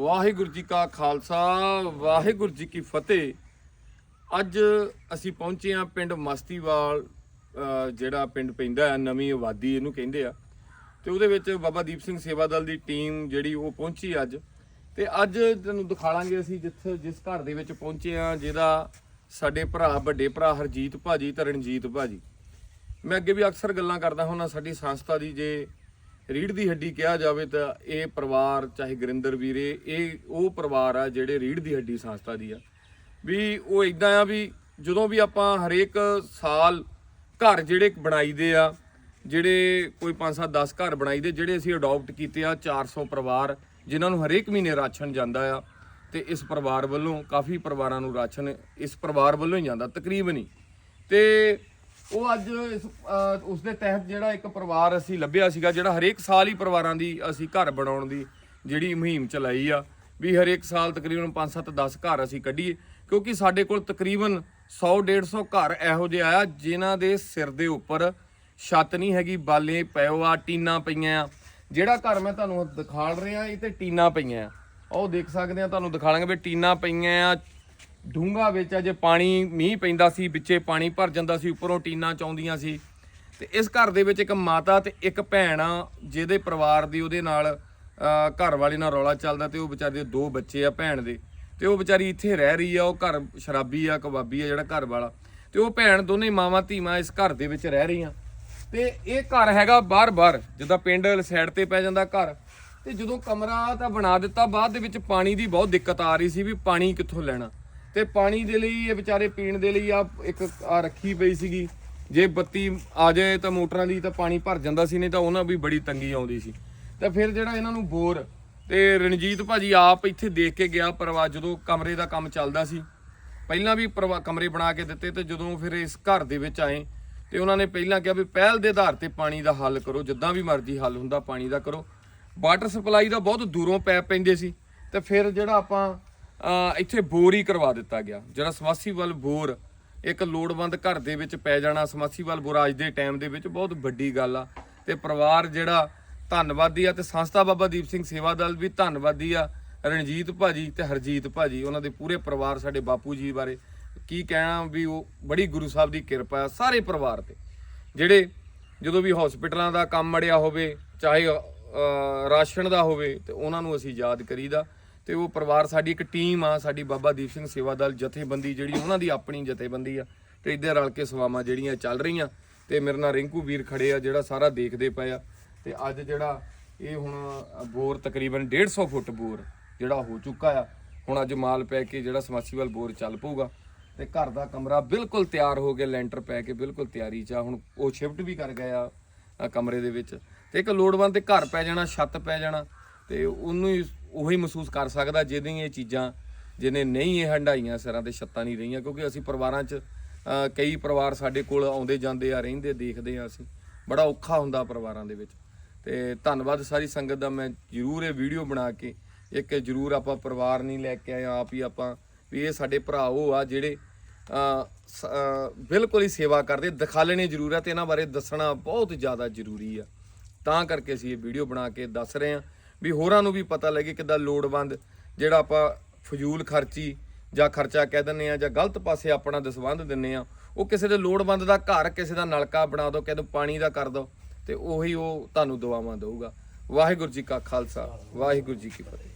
ਵਾਹਿਗੁਰੂ ਜੀ ਕਾ ਖਾਲਸਾ, ਵਾਹਿਗੁਰੂ ਜੀ ਕੀ ਫਤਿਹ। ਅੱਜ ਅਸੀਂ ਪਹੁੰਚੇ ਆ ਪਿੰਡ ਮਸਤੀਵਾਲ ਜਿਹੜਾ ਪਿੰਡ ਪੈਂਦਾ ਹੈ, ਨਵੀਂ ਆਬਾਦੀ ਇਹਨੂੰ ਕਹਿੰਦੇ ਆ। ਤੇ ਉਹਦੇ ਵਿੱਚ ਬਾਬਾ ਦੀਪ ਸਿੰਘ ਸੇਵਾ ਦਲ ਦੀ ਟੀਮ ਜਿਹੜੀ ਉਹ ਪਹੁੰਚੀ ਅੱਜ। ਤੇ ਅੱਜ ਤੁਹਾਨੂੰ ਦਿਖਾਵਾਂਗੇ ਅਸੀਂ ਜਿੱਥੇ, ਜਿਸ ਘਰ ਦੇ ਵਿੱਚ ਪਹੁੰਚੇ ਆ ਜਿਹਦਾ ਸਾਡੇ ਭਰਾ, ਵੱਡੇ ਭਰਾ ਹਰਜੀਤ ਭਾਜੀ ਤੇ ਰਣਜੀਤ ਭਾਜੀ। ਮੈਂ ਅੱਗੇ ਵੀ ਅਕਸਰ ਗੱਲਾਂ ਕਰਦਾ ਹੁੰਦਾ, ਸਾਡੀ ਸੰਸਥਾ ਦੀ ਜੇ ਰੀੜ ਦੀ ਹੱਡੀ ਕਿਹਾ ਜਾਵੇ ਤਾਂ ਇਹ ਪਰਿਵਾਰ, ਚਾਹੇ ਗੁਰਿੰਦਰ ਵੀਰੇ, ਇਹ ਉਹ ਪਰਿਵਾਰ ਆ ਜਿਹੜੇ ਰੀੜ ਦੀ ਹੱਡੀ ਸੰਸਥਾ ਦੀ ਆ। ਵੀ ਉਹ ਇਦਾਂ ਆ ਵੀ ਜਦੋਂ ਵੀ ਆਪਾਂ ਹਰੇਕ ਸਾਲ ਘਰ ਜਿਹੜੇ ਬਣਾਈਦੇ ਆ, ਜਿਹੜੇ ਕੋਈ 5-7 10 ਘਰ ਬਣਾਈਦੇ, ਜਿਹੜੇ ਅਸੀਂ ਅਡਾਪਟ ਕੀਤੇ ਆ 400 ਪਰਿਵਾਰ, ਜਿਨ੍ਹਾਂ ਨੂੰ ਹਰੇਕ ਮਹੀਨੇ ਰਾਸ਼ਨ ਜਾਂਦਾ ਆ, ਤੇ ਇਸ ਪਰਿਵਾਰ ਵੱਲੋਂ ਕਾਫੀ ਪਰਿਵਾਰਾਂ ਨੂੰ ਰਾਸ਼ਨ ਇਸ ਪਰਿਵਾਰ ਵੱਲੋਂ ਹੀ ਜਾਂਦਾ, ਤਕਰੀਬਨ ਹੀ। ਤੇ ਉਹ ਅੱਜ ਇਸ ਅਹ, ਉਸ ਦੇ ਤਹਿਤ ਜਿਹੜਾ ਇੱਕ ਪਰਿਵਾਰ ਅਸੀਂ ਲੱਭਿਆ ਸੀਗਾ ਜਿਹੜਾ ਹਰੇਕ ਸਾਲ ਹੀ ਪਰਿਵਾਰਾਂ ਦੀ ਅਸੀਂ ਘਰ ਬਣਾਉਣ ਦੀ ਜਿਹੜੀ ਮੁਹਿੰਮ ਚਲਾਈ ਆ ਵੀ ਹਰੇਕ ਸਾਲ ਤਕਰੀਬਨ 5-7 10 ਘਰ ਅਸੀਂ ਕੱਢੀਏ ਕਿਉਂਕਿ ਸਾਡੇ ਕੋਲ ਤਕਰੀਬਨ 100 150 ਘਰ ਇਹੋ ਜਿਹੇ ਆ ਜਿਨ੍ਹਾਂ ਦੇ ਸਿਰ ਦੇ ਉੱਪਰ ਛੱਤ ਨਹੀਂ ਹੈਗੀ ਬਾਲੇ ਪਇਓ ਆ ਟੀਨਾ ਪਈਆਂ ਆ। ਜਿਹੜਾ ਘਰ ਮੈਂ ਤੁਹਾਨੂੰ ਦਿਖਾਲ ਰਿਹਾ ਇਹ ਤੇ ਟੀਨਾ ਪਈਆਂ ਆ। ਉਹ ਦੇਖ ਸਕਦੇ ਆ ਤੁਹਾਨੂੰ ਦਿਖਾ ਲਾਂਗੇ ਵੀ ਟੀਨਾ ਪਈਆਂ ਆ ਡੂੰਗਾ ਵਿੱਚ ਅਜੇ ਪਾਣੀ ਮੀਂਹ ਪੈਂਦਾ ਸੀ ਵਿੱਚੇ ਪਾਣੀ ਭਰ ਜਾਂਦਾ ਸੀ ਉੱਪਰੋਂ ਟੀਨਾਂ ਚੌਂਦੀਆਂ ਸੀ। ਤੇ ਇਸ ਘਰ ਦੇ ਵਿੱਚ ਇੱਕ ਮਾਤਾ ਤੇ ਇੱਕ ਭੈਣ ਆ ਜਿਹਦੇ ਪਰਿਵਾਰ ਦੀ ਉਹਦੇ ਨਾਲ ਅਹ, ਘਰ ਵਾਲੇ ਨਾਲ ਰੌਲਾ ਚੱਲਦਾ ਤੇ ਉਹ ਵਿਚਾਰੇ ਦੇ ਦੋ ਬੱਚੇ ਆ ਭੈਣ ਦੇ। ਤੇ ਉਹ ਵਿਚਾਰੀ ਇੱਥੇ ਰਹਿ ਰਹੀ ਆ ਉਹ ਘਰ ਸ਼ਰਾਬੀ ਆ ਕਬਾਬੀ ਆ ਜਿਹੜਾ ਘਰ ਵਾਲਾ। ਤੇ ਉਹ ਭੈਣ ਦੋਨੇ ਮਾਵਾਂ ਧੀਵਾਂ ਇਸ ਘਰ ਦੇ ਵਿੱਚ ਰਹਿ ਰਹੀਆਂ। ਤੇ ਇਹ ਘਰ ਹੈਗਾ ਬਾਹਰ-ਬਾਹਰ ਜਿੱਦਾਂ ਪਿੰਡ ਸਾਈਡ ਤੇ ਪੈ ਜਾਂਦਾ ਘਰ। ਤੇ ਜਦੋਂ ਕਮਰਾ ਤਾਂ ਬਣਾ ਦਿੱਤਾ ਬਾਅਦ ਦੇ ਵਿੱਚ ਪਾਣੀ ਦੀ ਬਹੁਤ ਦਿੱਕਤ ਆ ਰਹੀ ਸੀ ਵੀ ਪਾਣੀ ਕਿੱਥੋਂ ਲੈਣਾ। ਤੇ ਪਾਣੀ ਦੇ ਲਈ, ਇਹ ਵਿਚਾਰੇ ਪੀਣ ਦੇ ਲਈ ਆ ਇੱਕ ਆ ਰੱਖੀ ਪਈ ਸੀਗੀ। ਜੇ ਬੱਤੀ ਆ ਜਾਏ ਤਾਂ ਮੋਟਰਾਂ ਦੀ ਤਾਂ ਪਾਣੀ ਭਰ ਜਾਂਦਾ ਸੀ, ਨਹੀਂ ਤਾਂ ਉਹਨਾਂ ਵੀ ਬੜੀ ਤੰਗੀ ਆਉਂਦੀ ਸੀ। ਤਾਂ ਫਿਰ ਜਿਹੜਾ ਇਹਨਾਂ ਨੂੰ ਬੋਰ ਤੇ ਰਣਜੀਤ ਭਾਜੀ ਆਪ ਇੱਥੇ ਦੇਖ ਕੇ ਗਿਆ, ਪਰਿਵਾਰ ਜਦੋਂ ਕਮਰੇ ਦਾ ਕੰਮ ਚੱਲਦਾ ਸੀ। ਪਹਿਲਾਂ ਵੀ ਪਰਿਵਾ- ਕਮਰੇ ਬਣਾ ਕੇ ਦਿੱਤੇ ਤੇ ਜਦੋਂ ਫਿਰ ਇਸ ਘਰ ਦੇ ਵਿੱਚ ਆਏ ਤੇ ਉਹਨਾਂ ਨੇ ਪਹਿਲਾਂ ਕਿਹਾ ਵੀ ਪਹਿਲ ਦੇ ਆਧਾਰ ਤੇ ਪਾਣੀ ਦਾ ਹੱਲ ਕਰੋ, ਜਿੱਦਾਂ ਵੀ ਮਰਜ਼ੀ ਹੱਲ ਹੁੰਦਾ ਪਾਣੀ ਦਾ ਕਰੋ। ਵਾਟਰ ਸਪਲਾਈ ਦਾ ਬਹੁਤ ਦੂਰੋਂ ਪੈਪ ਪੈਂਦੇ ਸੀ ਤੇ ਫਿਰ ਜਿਹੜਾ ਆਪਾਂ ਇੱਥੇ ਬੋਰ ਹੀ ਕਰਵਾ ਦਿੱਤਾ ਗਿਆ। ਜਿਹੜਾ ਸਮਰਸੀਬਲ ਬੋਰ ਇੱਕ ਲੋੜਵੰਦ ਘਰ ਦੇ ਵਿੱਚ ਪੈ ਜਾਣਾ ਸਮਰਸੀਬਲ ਬੋਰ ਅੱਜ ਦੇ ਟਾਈਮ ਦੇ ਵਿੱਚ ਬਹੁਤ ਵੱਡੀ ਗੱਲ ਆ। ਤੇ ਪਰਿਵਾਰ ਜਿਹੜਾ ਧੰਨਵਾਦੀ ਆ ਤੇ ਸੰਸਥਾ ਬਾਬਾ ਦੀਪ ਸਿੰਘ ਸੇਵਾ ਦਲ ਵੀ ਧੰਨਵਾਦੀ ਆ। ਰਣਜੀਤ ਭਾਜੀ ਤੇ ਹਰਜੀਤ ਭਾਜੀ, ਉਹਨਾਂ ਦੇ ਪੂਰੇ ਪਰਿਵਾਰ ਸਾਡੇ ਬਾਪੂ ਜੀ ਬਾਰੇ ਕੀ ਕਹਿਣਾ ਵੀ ਉਹ ਬੜੀ ਗੁਰੂ ਸਾਹਿਬ ਦੀ ਕਿਰਪਾ ਆ ਸਾਰੇ ਪਰਿਵਾਰ ਤੇ। ਜਿਹੜੇ ਜਦੋਂ ਵੀ ਹਸਪੀਟਲਾਂ ਦਾ ਕੰਮ ਮੜਿਆ ਹੋਵੇ, ਚਾਹੇ ਰਾਸ਼ਨ ਦਾ ਹੋਵੇ, ਤੇ ਉਹਨਾਂ ਨੂੰ ਅਸੀਂ ਯਾਦ ਕਰੀਦਾ। ਤੇ ਉਹ ਪਰਿਵਾਰ ਸਾਡੀ ਇੱਕ ਟੀਮ ਆ, ਸਾਡੀ ਬਾਬਾ ਦੀਪ ਸਿੰਘ ਸੇਵਾ ਦਲ ਜਥੇਬੰਦੀ ਜਿਹੜੀ ਉਹਨਾਂ ਦੀ ਆਪਣੀ ਜਥੇਬੰਦੀ ਆ ਤੇ ਇੱਧਰ ਰਲ ਕੇ ਸੇਵਾਵਾਂ ਜਿਹੜੀਆਂ ਚੱਲ ਰਹੀਆਂ ਤੇ ਮੇਰੇ ਨਾਲ ਰਿੰਕੂ ਵੀਰ ਖੜੇ ਆ ਜਿਹੜਾ ਸਾਰਾ ਦੇਖਦੇ ਪਏ ਆ ਤੇ ਅੱਜ ਜਿਹੜਾ ਇਹ ਹੁਣ ਬੋਰ ਤਕਰੀਬਨ 150 ਫੁੱਟ ਬੋਰ ਜਿਹੜਾ ਹੋ ਚੁੱਕਾ ਆ, ਹੁਣ ਅੱਜ ਮਾਲ ਪੈ ਕੇ ਜਿਹੜਾ ਸਮਰਸੀਬਲ ਬੋਰ ਚੱਲ ਪਊਗਾ ਤੇ ਘਰ ਦਾ ਕਮਰਾ ਬਿਲਕੁਲ ਤਿਆਰ ਹੋ ਗਿਆ ਲੈਂਟਰ ਪੈ ਕੇ ਬਿਲਕੁਲ ਤਿਆਰੀ 'ਚ ਆ, ਹੁਣ ਉਹ ਸ਼ਿਫਟ ਵੀ ਕਰ ਗਏ ਆ ਆ ਕਮਰੇ ਦੇ ਵਿੱਚ ਤੇ ਇੱਕ ਲੋੜਵੰਦ ਤੇ ਘਰ ਪੈ ਜਾਣਾ, ਛੱਤ ਪੈ ਜਾਣਾ ਤੇ ਉਹਨੂੰ ਹੀ ਉਹੀ ਮਹਿਸੂਸ ਕਰ ਸਕਦਾ ਜਿਹਦੀਆਂ ਇਹ ਚੀਜ਼ਾਂ, ਜਿਹਨੇ ਨਹੀਂ ਇਹ ਹੰਡਾਈਆਂ ਸਿਰਾਂ ਤੇ ਛੱਤਾਂ ਨਹੀਂ ਰਹੀਆਂ, ਕਿਉਂਕਿ ਅਸੀਂ ਪਰਿਵਾਰਾਂ 'ਚ ਕਈ ਪਰਿਵਾਰ ਸਾਡੇ ਕੋਲ ਆਉਂਦੇ ਜਾਂਦੇ ਆ, ਰਹਿੰਦੇ, ਦੇਖਦੇ ਆ ਅਸੀਂ। ਬੜਾ ਔਖਾ ਹੁੰਦਾ ਪਰਿਵਾਰਾਂ ਦੇ ਵਿੱਚ। ਤੇ ਧੰਨਵਾਦ ਸਾਰੀ ਸੰਗਤ ਦਾ, ਮੈਂ ਜਰੂਰ ਇਹ ਵੀਡੀਓ ਬਣਾ ਕੇ, ਇੱਕ ਜਰੂਰ ਆਪਾਂ ਪਰਿਵਾਰ ਨਹੀਂ ਲੈ ਕੇ ਆਏ, ਆਪ ਹੀ ਆਪਾਂ ਵੀ ਇਹ ਸਾਡੇ ਭਰਾ ਉਹ ਆ ਜਿਹੜੇ ਸ- ਬਿਲਕੁਲ ਹੀ ਸੇਵਾ ਕਰਦੇ, ਦਿਖਾਲਣੇ ਜ਼ਰੂਰ ਆ ਤੇ ਇਹਨਾਂ ਬਾਰੇ ਦੱਸਣਾ ਬਹੁਤ ਜ਼ਿਆਦਾ ਜ਼ਰੂਰੀ ਆ। ਤਾਂ ਕਰਕੇ ਅਸੀਂ ਇਹ ਵੀਡੀਓ ਬਣਾ ਕੇ ਦੱਸ ਰਹੇ ਹਾਂ। ਵੀ ਹੋਰਾਂ ਨੂੰ ਵੀ ਪਤਾ ਲੱਗੇ ਕਿੱਦਾਂ ਲੋੜਵੰਦ ਜਿਹੜਾ ਆਪਾਂ ਫਜ਼ੂਲ ਖਰਚੀ ਜਾਂ ਖਰਚਾ ਕਹਿ ਦਿੰਨੇ ਆ ਜਾਂ ਗਲਤ ਪਾਸੇ ਆਪਣਾ ਦਸਵੰਧ ਦਿੰਨੇ ਆ ਉਹ ਕਿਸੇ ਦੇ ਲੋੜਵੰਦ ਦਾ ਘਰ, ਕਿਸੇ ਦਾ ਨਲਕਾ ਬਣਾ ਦਿਓ ਕਿਸੇ ਨੂੰ ਪਾਣੀ ਦਾ ਕਰ ਦਿਓ ਤੇ ਉਹੀ ਉਹ ਤੁਹਾਨੂੰ ਦੁਆਵਾਂ ਦਊਗਾ। ਵਾਹਿਗੁਰੂ ਜੀ ਕਾ ਖਾਲਸਾ, ਵਾਹਿਗੁਰੂ ਜੀ ਕੀ ਫਤਿਹ।